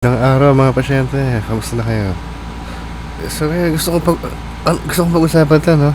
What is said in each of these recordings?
Magandang araw mga pasyente, kamusta na kayo? So ngayon gusto ko pag ah, gusto kong pag-usapan 'to, no?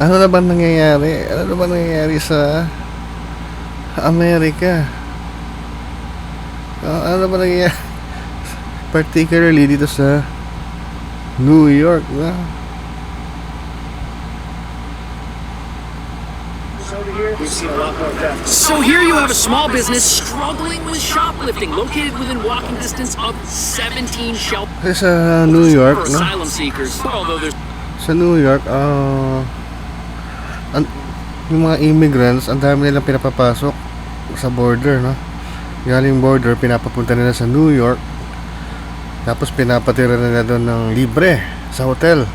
Ano na ba nangyayari? Ano na ba nangyayari sa Amerika? Ah, ano na ba nangyayari? Particularly dito sa New York, no? We've seen a lot more theft. So here you have a small business struggling with shoplifting, located within walking distance of 17 shelters Kasi sa New York, no? asylum seekers. Although there's Sa New York, ah an- yung mga immigrants, ang dami nilang pinapapasok sa border, no? Galing border, pinapapunta nila sa New York. Tapos pinapatira nila doon ng libre sa hotel.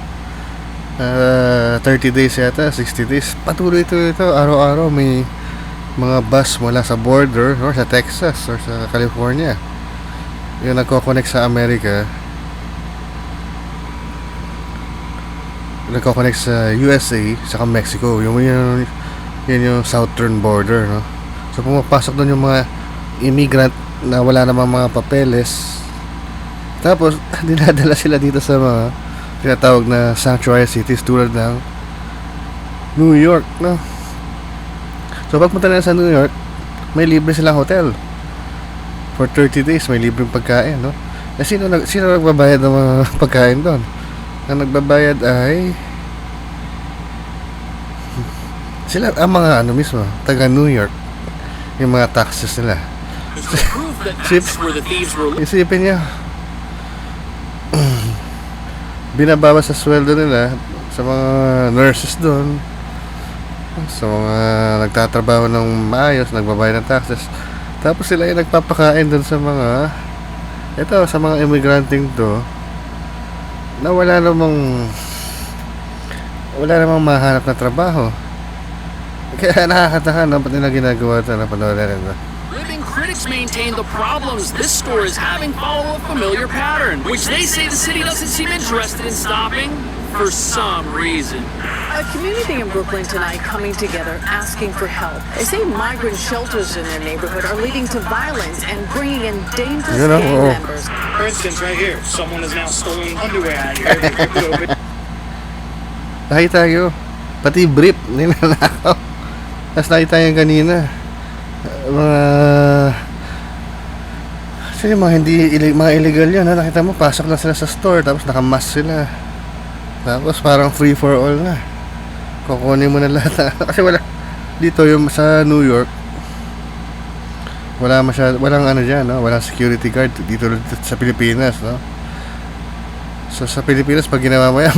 Ah, 30 days yata, 60 days. Patuloy ito ito, araw-araw may mga bus mula sa border or sa Texas or sa California. Yung nagko-connect sa Amerika, nagko-connect sa USA saka Mexico yung yun, yun yung southern border no so pumapasok doon yung mga immigrant na wala namang mga papeles tapos dinadala sila dito sa mga tinatawag na sanctuary cities tulad ng New York no? So pagpunta na sa New York may libre silang hotel. For 30 days may libreng pagkain no? Eh, sino, nag, sino nagbabayad ng mga pagkain doon? Ang nagbabayad ay sila ang mga ano mismo taga New York yung mga taxes nila. Proof that Chip. that's where the thieves were isipin niya binabawas sa sweldo nila sa mga nurses doon sa mga nagtatrabaho ng maayos nagbabayad ng taxes. Tapos sila yung nagpapakain doon sa mga ito sa mga immigranteng to na wala namang wala namang mahanap na trabaho. Kaya nakakataka no ba't nila ginagawa ito? Na panoorin ito critics maintain the problems this store is having follow a familiar pattern, which they say the city doesn't seem interested in stopping for some reason. A community in Brooklyn tonight coming together asking for help. They say migrant shelters in their neighborhood are leading to violence and bringing in dangerous You know, gang members. For instance, right here, someone has now stolen underwear out of here. They ripped it open. Nakita tayo. Pati brief, ninanakaw. Tapos nakita yung kanina. Mga... Kasi mga hindi, mga illegal yun. Ha? Nakita mo, pasok lang sila sa store. Tapos nakamask sila. Tapos parang free for all na. Kukunin mo na lahat. na- Kasi wala... Dito yung sa New York, wala masyad, walang ano diyan, no? Walang security guard dito sa Pilipinas, no? So sa Pilipinas pag ginawa mo yan,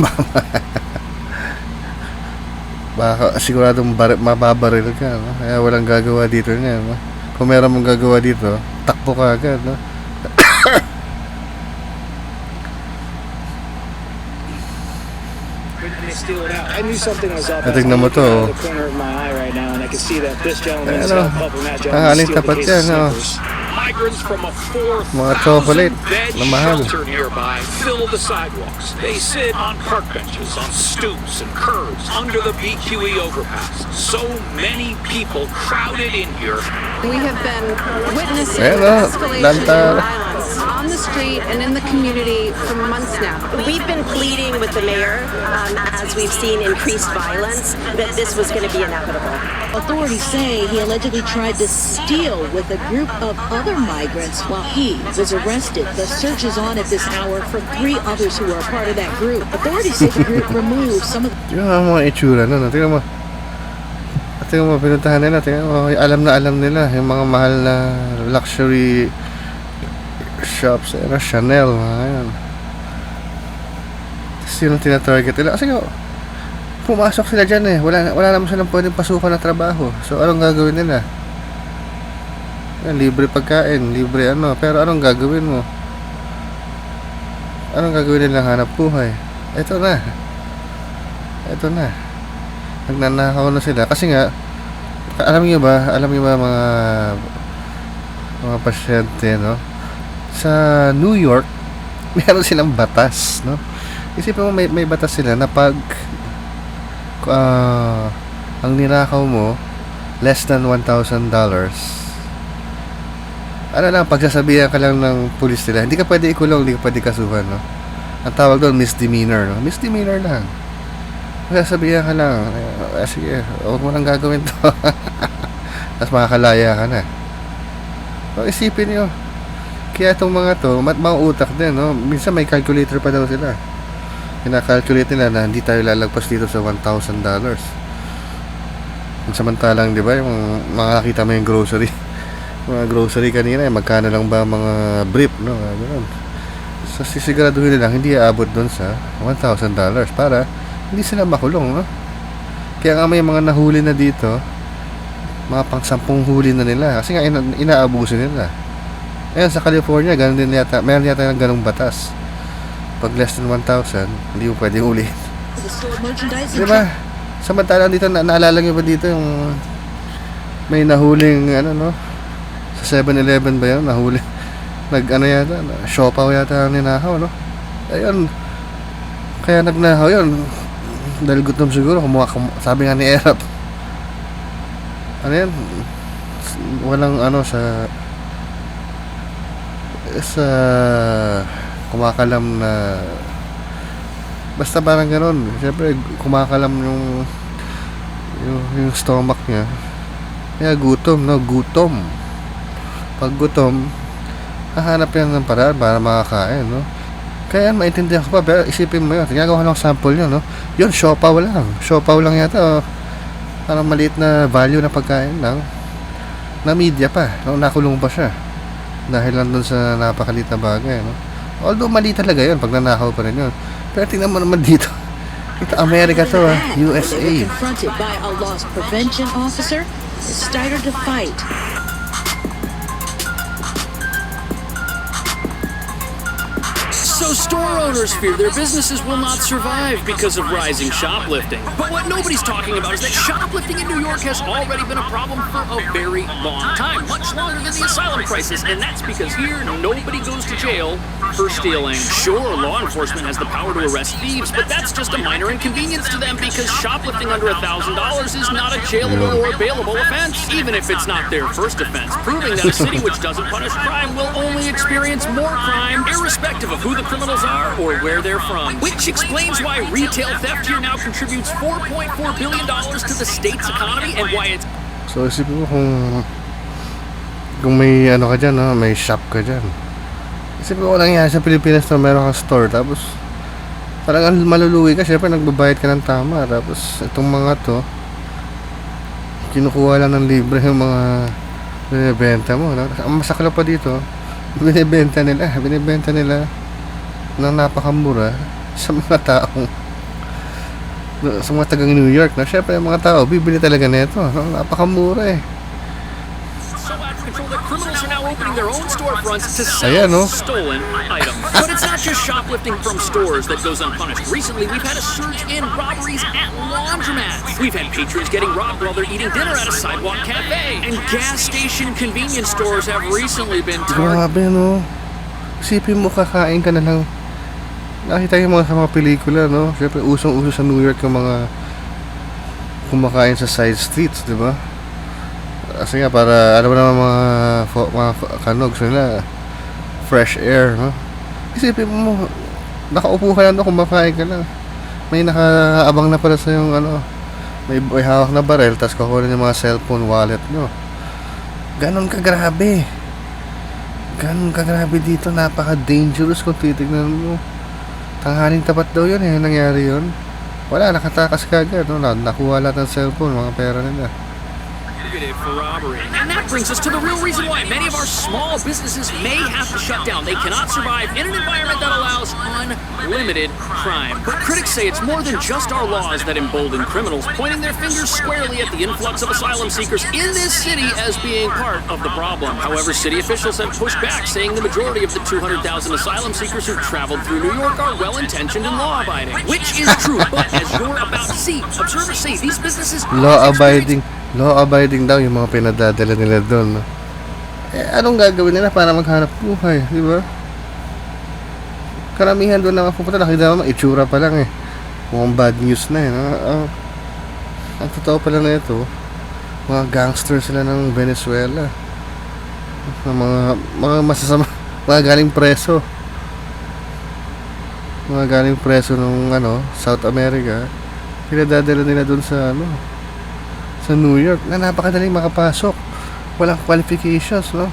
baka siguradong bar- mababaril ka, no? Kaya walang gagawa dito niyan, no? Kung meron mong gagawa dito, takbo ka agad, no? When they steal it out. I knew something was up. Ah, tignan mo to, Ano? gentleman aling tapat yan, oh. slippers. Migrants from a 4,000 Mga bed shelter nearby fill the sidewalks. They sit on park benches, on stoops and curbs, under the BQE overpass. So many people crowded in here We have been witnessing Ayan, oh, escalation lanta. in violence on the street and in the community for months now. We've been pleading with the mayor, um, as we've seen increased violence, that this was going to be inevitable. Authorities say he allegedly tried to steal with a group of other migrants while he was arrested. The search is on at this hour for three others who are part of that group. Authorities say the group removed some of Yung mga itsura nun, no? tingnan mo. Tingnan mo, pinuntahan nila, tingnan mo, alam na alam nila, yung mga mahal na luxury shops, ano, Chanel, mga yan. Tapos yun ang tinatarget nila. Kasi nga, pumasok sila dyan eh. Wala, wala naman silang pwedeng pasukan na trabaho. So, anong gagawin nila? Yan, libre pagkain, libre ano. Pero anong gagawin mo? Anong gagawin nila hanap buhay? Ito na. Ito na. Nagnanakaw na sila. Kasi nga, alam niyo ba, alam niyo ba mga mga pasyente, no? Sa New York, meron silang batas, no? Isipin mo, may, may batas sila na pag ah, ang ninakaw mo less than $1,000 ano lang, pagsasabihan ka lang ng pulis nila, hindi ka pwede ikulong, hindi ka pwede kasuhan, no? Ang tawag doon, misdemeanor, no? Misdemeanor lang. Pagsasabihan ka lang, eh, sige, huwag mo nang gagawin to. Tapos makakalaya ka na. So, isipin nyo, kaya itong mga to, mat mga utak din, no? Minsan may calculator pa daw sila. Kinakalculate nila na hindi tayo lalagpas dito sa $1,000. Samantalang, di ba, yung mga nakita mo yung grocery. mga grocery kanina, eh, magkano lang ba mga brief, no? Ah, Ganun. So, sisiguraduhin nila, hindi aabot doon sa $1,000 para hindi sila makulong, no? Kaya nga may mga nahuli na dito, mga pang sampung huli na nila kasi nga ina inaabuso nila. Ayan, sa California, ganun din yata, meron yata ng ganung batas. Pag less than 1,000, hindi mo pwede merchandising Di ba? Samantalang dito, na naalala nyo ba dito yung may nahuling, ano no? Sa 7-Eleven ba yun? Nahuli. Nag, ano yata, siopaw yata ang ninakaw, no? Ayun. Kaya nagnakaw yun. Dahil gutom siguro, kumuha, kum- sabi nga ni Erap. Ano yan? Walang ano sa sa kumakalam na basta parang ganun. Siyempre kumakalam yung yung, yung stomach niya. Kaya gutom no? Gutom. Pag gutom hahanap yan ng paraan para makakain no? Kaya maintindihan ko pa pero isipin mo yun ginagawa lang sample yun no? Yun siopaw lang. Siopaw lang yata oh. parang maliit na value na pagkain lang. Na media pa no? nakulong pa siya dahil lang dun sa napakalit na bagay no although mali talaga yun pag nanakaw pa rin yun pero tingnan mo naman dito ito Amerika to ah They were USA confronted by a loss prevention officer. Started to fight. Store owners fear their businesses will not survive because of rising shoplifting. But what nobody's talking about is that shoplifting in New York has already been a problem for a very long time, much longer than the asylum crisis, and that's because here nobody goes to jail for stealing. Sure, law enforcement has the power to arrest thieves, but that's just a minor inconvenience to them because shoplifting under $1,000 is not a jailable or bailable offense, even if it's not their first offense, proving that a city which doesn't punish crime will only experience more crime, irrespective of who the criminals are or where they're from. Which explains why retail theft here now contributes $4.4 billion to the state's economy and why it's So isipin mo kung kung may ano ka dyan, no? may shop ka dyan. Isipin mo nangyari sa Pilipinas na meron kang store tapos talagang maluluwi ka, syempre nagbabayad ka ng tama tapos itong mga to kinukuha lang ng libre yung mga binibenta mo. Ang masakla pa dito, binibenta nila, binibenta nila ng napakamura sa mga taong sa mga tagang New York na syempre yung mga tao bibili talaga nito no? napakamura eh sell Ayan, no? stolen items. But it's not just shoplifting from stores that goes unpunished. Recently, we've had a surge in robberies at laundromats. We've had patrons getting robbed while they're eating dinner at a sidewalk cafe. And gas station convenience stores have recently been targeted. grabe no isipin mo kakain ka na lang nakita yung mga sa mga pelikula no? Syempre usong uso sa New York yung mga kumakain sa side streets di ba? Kasi nga para ano ba naman mga mga kanogs nila fresh air no? Isipin mo nakaupo ka lang doon kumakain ka lang. May nakaabang na pala sa yung ano may, may hawak na barel tapos kukunin yung mga cellphone wallet nyo. Ganon ka grabe. Ganon ka grabe dito. Napaka dangerous kung titignan mo tanghaling tapat daw yun eh nangyari yun wala nakatakas ka agad no? Na- nakuha lahat ng cellphone mga pera nila for robbery. And that brings us to the real reason why many of our small businesses may have to shut down. They cannot survive in an environment that allows unlimited crime. But critics say it's more than just our laws that embolden criminals, pointing their fingers squarely at the influx of asylum seekers in this city as being part of the problem. However, city officials have pushed back, saying the majority of the 200,000 asylum seekers who traveled through New York are well-intentioned and law-abiding. Which is true, but as you're about to see, observers say these businesses law abiding law abiding daw yung mga pinadadala nila doon no? eh anong gagawin nila para maghanap buhay di ba? Karamihan doon na pupunta nakita mo itsura pa lang eh. Mukhang bad news na eh no? ang, ang totoo pala na ito mga gangster sila ng Venezuela. Mga mga masasama mga galing preso. Mga galing preso ng ano South America. Pinadadala nila doon sa ano sa New York na napakadaling makapasok. Walang qualifications no?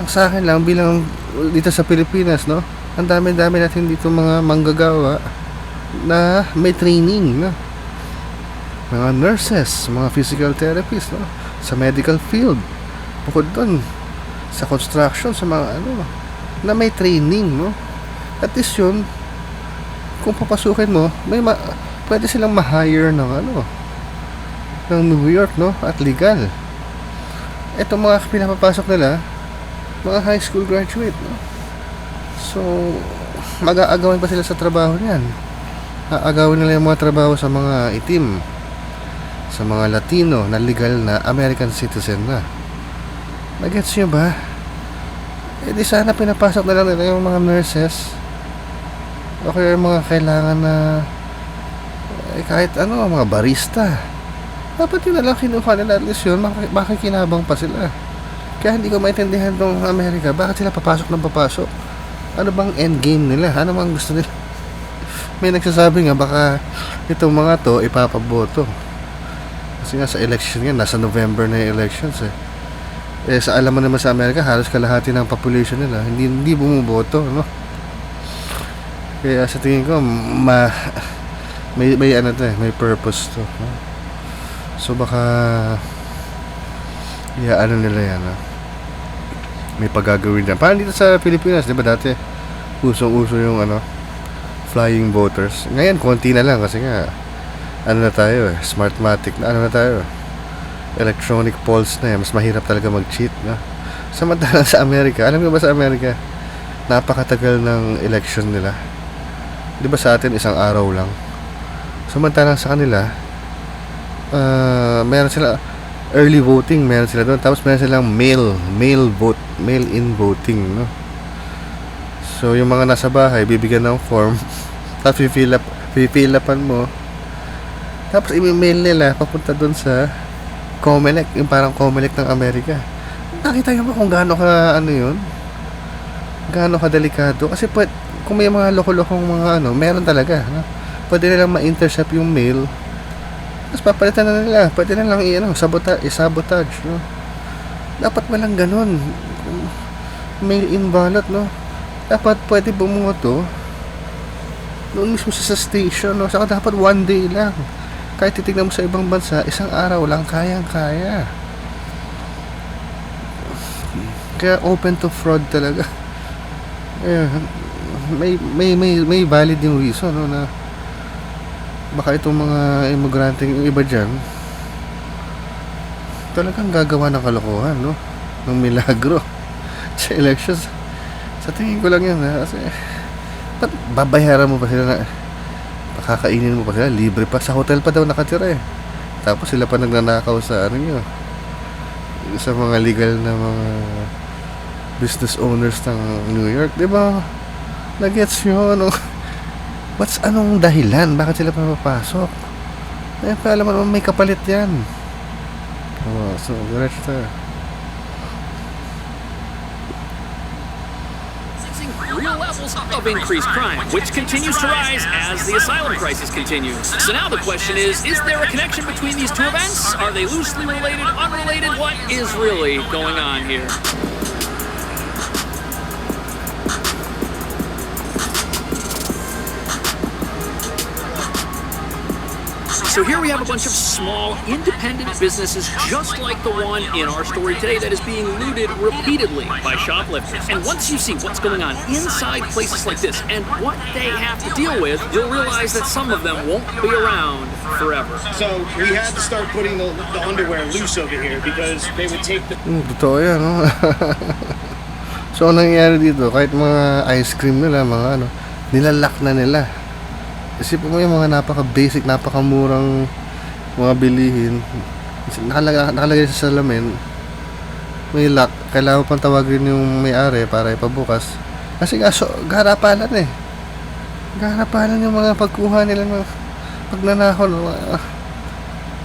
Ang sa akin lang bilang dito sa Pilipinas no? Ang dami-dami natin dito mga manggagawa na may training no? Mga nurses, mga physical therapists no? sa medical field. Bukod doon sa construction sa mga ano na may training no? At least yun kung papasukin mo may ma- pwede silang ma-hire ng ano ng New York no at legal eto mga pinapapasok nila mga high school graduate no so mag-aagawin pa sila sa trabaho niyan aagawin nila yung mga trabaho sa mga itim sa mga Latino na legal na American citizen na. Nagets nyo ba? Eh di sana pinapasok na lang nila yung mga nurses. O kaya yung mga kailangan na eh, kahit ano, mga barista. Dapat yun lang kinuha nila at least yun, maki- makikinabang pa sila. Kaya hindi ko maintindihan tong Amerika, bakit sila papasok ng papasok? Ano bang end game nila? Ano bang gusto nila? May nagsasabi nga baka itong mga to ipapaboto. Kasi nga sa election yan, nasa November na yung elections eh. Eh sa alam mo naman sa Amerika, halos kalahati ng population nila hindi hindi bumuboto, no? Kaya sa tingin ko, ma may may ano to, eh, may purpose to. No? So baka yeah, ano nila yan, no? May paggagawin dyan. Parang dito sa Pilipinas, di ba dati, usong-uso yung ano, flying voters. Ngayon, konti na lang kasi nga, ano na tayo eh, smartmatic na ano na tayo electronic polls na eh, mas mahirap talaga mag-cheat no? samantalang sa Amerika alam mo ba sa Amerika napakatagal ng election nila di ba sa atin isang araw lang samantalang sa kanila ah meron sila early voting meron sila doon tapos meron silang mail mail vote mail in voting no so yung mga nasa bahay bibigyan ng form tapos fill up fill upan mo tapos i-mail nila papunta doon sa Comelec, yung parang Comelec ng Amerika. Nakita niyo ba kung gaano ka ano 'yun? Gaano ka delikado kasi pwede, kung may mga loko-lokong mga ano, meron talaga, no? Pwede nilang ma-intercept yung mail. Tapos papalitan na nila. Pwede na lang i-ano, sabota, i-sabotage, no? Dapat walang ganun. Mail in ballot, no? Dapat pwede bumuto doon mismo sa station, no? Saka dapat one day lang kahit titignan mo sa ibang bansa, isang araw lang kayang-kaya. Kaya open to fraud talaga. Eh, may may may may valid yung reason no na baka itong mga immigrante yung iba diyan talagang gagawa ng kalokohan no ng milagro sa elections sa tingin ko lang yan ha kasi ba't babayaran mo pa sila na Pakakainin mo pa sila, libre pa. Sa hotel pa daw nakatira eh. Tapos sila pa nagnanakaw sa ano nyo. Sa mga legal na mga business owners ng New York. Di ba? Nagets nyo, ano? What's anong dahilan? Bakit sila papapasok? Eh, alam mo naman may kapalit yan. Oh, so, diretso tayo. real levels of increased crime, which continues to rise as the asylum crisis continues. So now the question is, is there a connection between these two events? Are they loosely related, unrelated? What is really going on here? So here we have a bunch of small, independent businesses just like the one in our story today that is being looted repeatedly by shoplifters. And once you see what's going on inside places like this and what they have to deal with, you'll realize that some of them won't be around forever. So we had to start putting the, the underwear loose over here because they would take the Hmm, totoo yan, no? so, anong nangyayari dito? Kahit mga ice cream nila, mga ano, nilalak na nila. Isipin mo yung mga napaka-basic, napaka-murang mga bilihin. Nakalagay, nakalagay sa salamin. May lock. Kailangan pang tawagin yung may-ari para ipabukas. Kasi nga, so, garapalan eh. Garapalan yung mga pagkuha nila ng pagnanakaw ng mga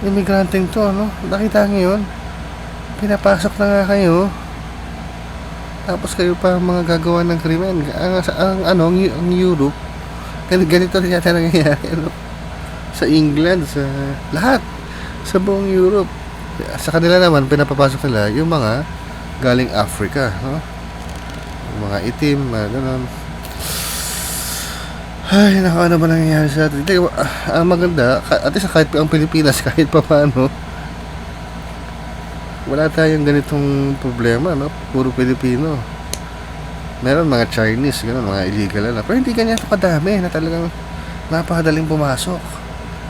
imigranteng to, no? Nakita niyo yun? Pinapasok na nga kayo. Tapos kayo pa mga gagawa ng krimen. Ang, ang, ano, ang, ang Europe, ganito, ganito rin yata nangyayari. Ano? Sa England, sa lahat. Sa buong Europe. Sa kanila naman, pinapapasok nila yung mga galing Africa. No? Yung mga itim, mga ganun. Ay, naku, ano ba nangyayari sa atin? Hindi, ah, ang maganda, at least kahit ang Pilipinas, kahit pa paano, wala tayong ganitong problema, no? Puro Pilipino. Meron mga Chinese, gano'n, mga illegal na. Pero hindi ganyan kadami na talagang napakadaling pumasok.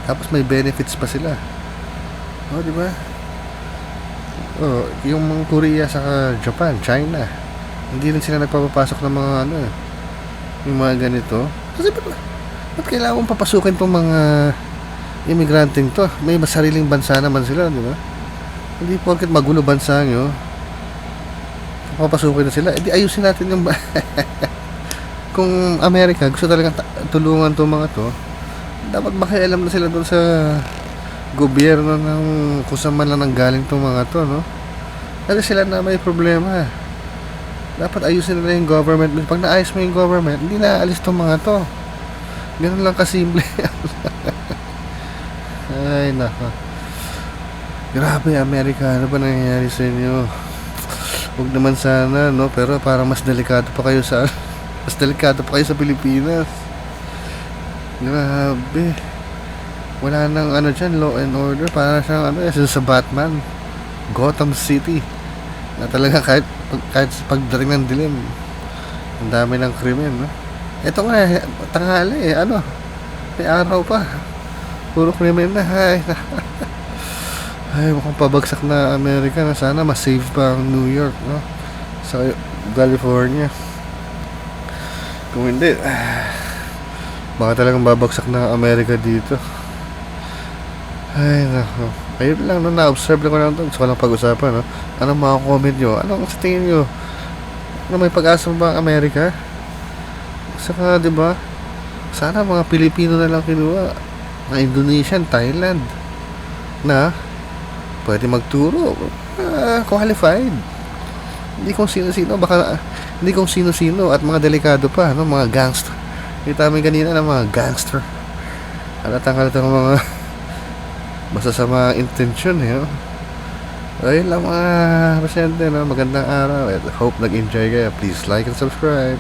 Tapos may benefits pa sila. Oh, di ba? Oh, yung mga Korea sa Japan, China. Hindi rin sila nagpapapasok ng mga ano eh. Yung mga ganito. Kasi ba't, ba't kailangan papasukin tong mga imigranteng to? May sariling bansa naman sila, di ba? Hindi porket magulo bansa nyo, papasukin na sila. Eh di ayusin natin yung... Kung Amerika, gusto talagang ta- tulungan to mga to, dapat makialam na sila doon sa gobyerno ng kung saan man lang nanggaling tong mga to, no? Kasi sila na may problema. Dapat ayusin nila yung government. Pag naayos mo yung government, hindi na aalis tong mga to. Ganun lang kasimple. Ay, nako. Grabe, Amerika. Ano ba nangyayari sa inyo? Huwag naman sana, no? Pero parang mas delikado pa kayo sa... Mas delikado pa kayo sa Pilipinas. Grabe. Wala nang ano dyan, law and order. Para siyang ano, eh, sa Batman. Gotham City. Na talaga kahit, kahit sa pagdating ng dilim. Ang dami ng krimen, no? Ito nga, tanghali eh. Ano? May araw pa. Puro krimen na. Ay, ay, mukhang pabagsak na Amerika na sana mas-save pa ang New York, no? Sa California. Kung hindi, ah, baka talagang babagsak na Amerika dito. Ay, nako. Ayun lang, no, na-observe lang ko lang ito. Gusto ko lang pag-usapan, no? Anong mga comment nyo? Anong sa tingin nyo? Ano, may pag-asa ba ang Amerika? Saka, di ba? Sana mga Pilipino na lang kinuha. Mga Indonesian, Thailand. Na, pwede magturo. Ah, qualified. Hindi kung sino-sino, baka hindi kung sino-sino at mga delikado pa, no? mga gangster. Kita namin kanina ng mga gangster. Halatang halatang mga masasama intention, eh. No? Ayun lang mga pasyente, no? magandang araw. At hope nag-enjoy kayo. Please like and subscribe.